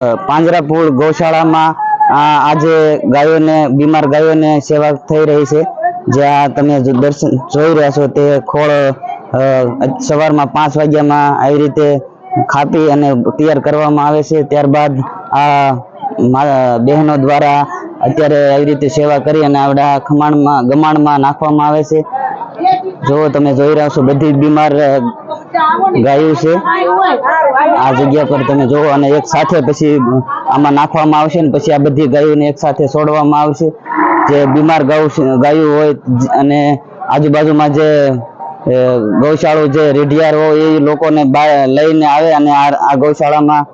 પાંજરાપુર ગૌશાળામાં આજે ગાયોને, બીમાર ગાયોને સેવા થઈ રહી છે. જ્યાં તમે દર્શન જોઈ રહ્યા છો તે ખોળ સવારમાં પાંચ વાગ્યામાં આવી રીતે ખાપી અને તૈયાર કરવામાં આવે છે. ત્યારબાદ આ બહેનો દ્વારા અત્યારે આવી રીતે સેવા કરી અને આવડા ખમાણમાં, ગમાણમાં નાખવામાં આવે છે. જો તમે જોઈ રહ્યા છો બધી બીમાર ગાયો છે. આ જગ્યા પર તમે જોવો અને એક સાથે પછી આમાં નાખવામાં આવશે ને પછી આ બધી ગાયોને એક સાથે છોડવામાં આવશે. જે બીમાર ગાયું ગાયું હોય અને આજુબાજુમાં જે ગૌશાળો જે રેઢિયાર હોય એ લોકોને લઈને આવે અને આ ગૌશાળામાં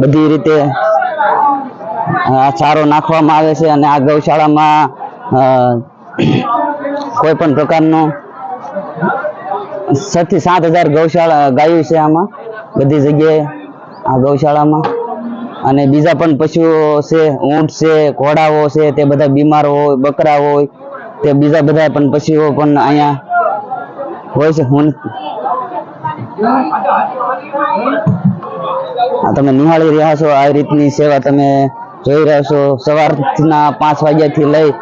બધી રીતે ચારો નાખવામાં આવે છે અને આ ગૌશાળામાં કોઈ પણ પ્રકારનો છ થી સાત હજાર ગૌશાળા ગાયો છે આમાં, બધી જગ્યાએ આ ગૌશાળામાં. અને બીજા પણ પશુઓ છે, ઊંટ છે, ઘોડાઓ છે, તે બધા બીમાર હોય, બકરા હોય, તે બીજા બધા પણ પશુઓ પણ અહીંયા હોય છે. હું તમે નિહાળી રહ્યા છો, આ રીતની સેવા તમે જોઈ રહ્યા છો. સવારના પાંચ વાગ્યાથી લઈ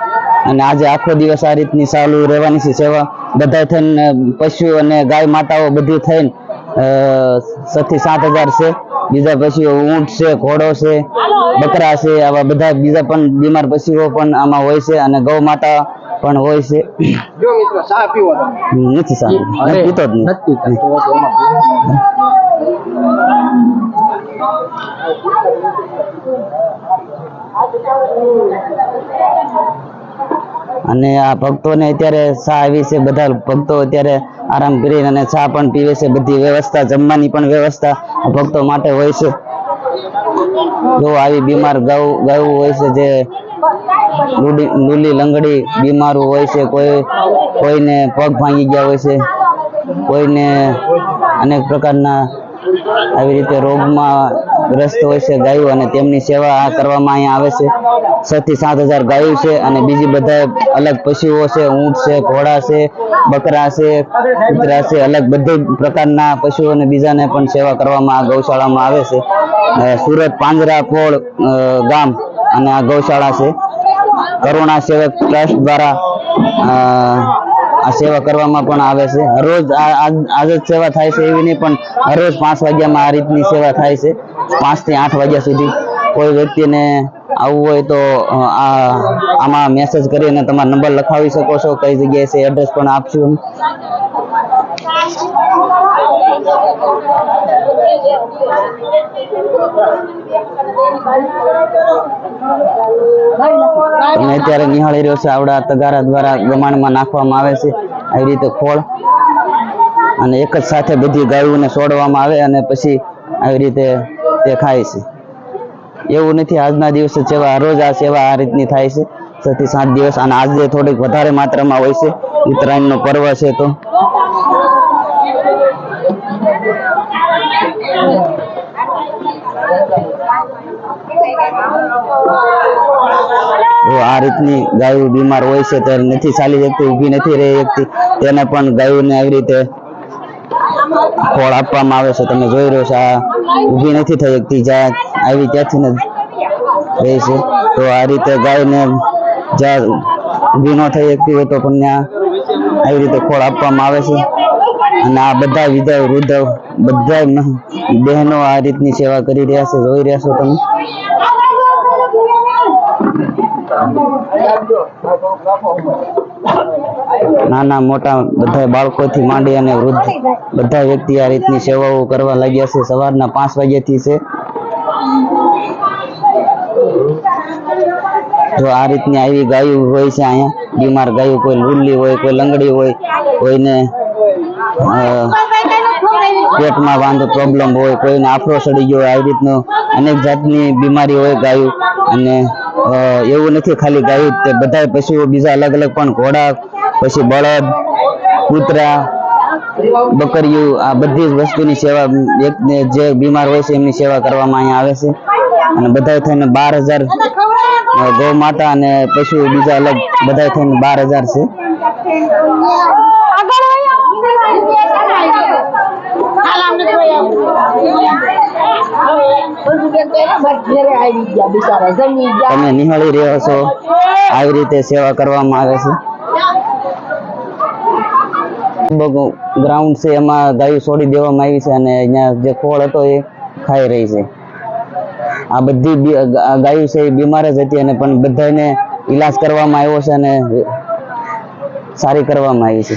અને આજે આખો દિવસ આ રીતની ચાલુ રહેવાની છે. સેવા બધા થઈને પશુ અને ગાય માતાઓ બધી થઈને અ, છ થી સાત હજાર છે. બીજા પશુઓ ઊંટ છે ઘોડો છે બકરા છે આવા બધા બીજા પણ બીમાર પશુઓ પણ આમાં હોય છે અને ગૌ માતા પણ હોય છે. જો મિત્રો ચા પીવો તમે. નથી પીતો. જ નથી Thank પીતા. અને આ ભક્તોને અત્યારે ચા આવી છે બધા ભક્તો અત્યારે આરામ કરીને અને ચા પણ પીવે છે. બધી વ્યવસ્થા, જમવાની પણ વ્યવસ્થા ભક્તો માટે હોય છે. જો આવી બીમાર ગાઉ ગાયું હોય છે જે લૂલી લંગડી બીમારો હોય છે, કોઈ, કોઈને પગ ભાંગી ગયા હોય છે, કોઈને અનેક પ્રકારના આવી રીતે રોગમાં ગ્રસ્ત હોય છે ગાયો અને તેમની સેવા કરવામાં અહીંયા આવે છે. છ થી સાત હજાર ગાયો છે અને બીજી બધા અલગ પશુઓ છે ઊંટ છે ઘોડા છે બકરા છે કૂતરા છે અલગ બધી પ્રકારના પશુઓ અને બીજાને પણ સેવા કરવામાં આ ગૌશાળામાં આવે છે. સુરત પાંજરાપોળ અ, ગામ અને આ ગૌશાળા છે. કરુણા સેવક ટ્રસ્ટ દ્વારા આ સેવા કરવામાં પણ આવે છે. હરરોજ આજ જ સેવા થાય છે એવી નહીં, પણ હરરોજ પાંચ વાગ્યામાં આ રીતની સેવા થાય છે. પાંચથી આઠ વાગ્યા સુધી કોઈ વ્યક્તિને આવવું હોય તો આમાં મેસેજ કરીને તમારો નંબર લખાવી શકો છો. કઈ જગ્યાએ છે એડ્રેસ પણ આપશું અત્યારે નિહાળી રહ્યો છે આવડા તગારા દ્વારા ગમાણમાં નાખવામાં આવે છે. આવી રીતે ખોળ. અને એક જ સાથે બધી ગાયોને છોડવામાં આવે અને પછી આવી રીતે તે ખાય છે. એવું નથી આજના દિવસે સેવા રોજ આ સેવા આ રીતની થાય છે. છ થી સાત દિવસ અને આજે થોડીક વધારે માત્રામાં હોય છે. ઉત્તરાયણનો પર્વ છે તો. આ રીતની ગાયો બીમાર હોય છે તે નથી ચાલી શકતી, ઊભી નથી રહી શકતી, તેને પણ ગાયોને આવી રીતે ખોળ આપવામાં આવે છે. તમે જોઈ રહ્યો છો, આ ઊભી નથી થઈ શકતી, જ્યાં આવી ત્યાંથી ને રહે છે. તો આ રીતે ગાયને જ્યાં ઊભી ન થઈ શકતી હોય તો પણ ત્યાં આવી રીતે ખોળ આપવામાં આવે છે. અને આ બધા વિધવ વૃદ્ધ બધા બહેનો આ રીતની સેવા કરી રહ્યા છે, જોઈ રહ્યા છો તમે? નાના મોટા બધા બાળકોથી માંડી અને વૃદ્ધ બધા વ્યક્તિ આ રીતની સેવાઓ કરવા લાગ્યા છે. સવારના પાંચ વાગ્યાથી છે. જો આ રીતની આવી ગાયો હોય છે અહીંયા, બીમાર ગાયો કોઈ લુલ્લી હોય, કોઈ લંગડી હોય, કોઈને પેટમાં વાંધો પ્રોબ્લેમ હોય, કોઈને આફરો સડી ગયો હોય, આવી રીતનું, અનેક જાતની બીમારી હોય ગાયું. અને એવું નથી ખાલી ગાયું તે બધા પશુઓ બીજા અલગ અલગ પણ ઘોડા, પછી બળદ, કૂતરા બકરીયું આ બધી જ વસ્તુની સેવા જે બીમાર હોય છે એમની સેવા કરવામાં અહીંયા આવે છે. અને બધા થઈને બાર હજાર ગૌ માતા અને પશુ બીજા અલગ બધા થઈને બાર હજાર છે. તમે નિહાળી રહ્યો છો. આવી રીતે સેવા કરવામાં આવે છે. ગ્રાઉન્ડ છે, એમાં ગાયો છોડી દેવામાં આવી છે અને અહીંયા જે ખોળ હતો એ ખાઈ રહી છે. આ બધી ગાયું છે એ બીમાર જ હતી અને પણ બધાને ઈલાજ કરવામાં આવ્યો છે અને સારી કરવામાં આવી છે.